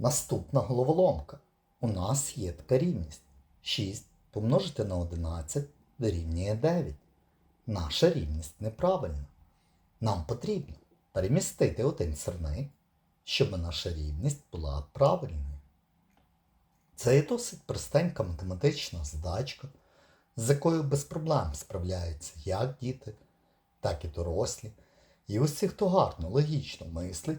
Наступна головоломка. У нас є така рівність. 6 помножити на 11 дорівнює 9. Наша рівність неправильна. Нам потрібно перемістити один сирник, щоб наша рівність була правильною. Це є досить простенька математична задачка, з якою без проблем справляються як діти, так і дорослі. І усі, хто гарно логічно мислить,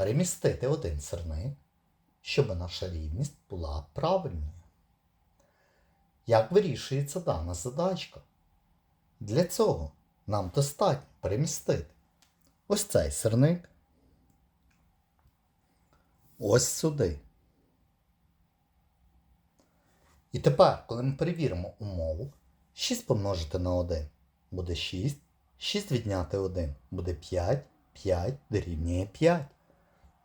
перемістити один сирник, щоб наша рівність була правильною. Як вирішується дана задачка? Для цього нам достатньо перемістити ось цей сирник ось сюди. І тепер, коли ми перевіримо умову, 6 помножити на 1 буде 6, 6 відняти 1 буде 5, 5 дорівнює 5.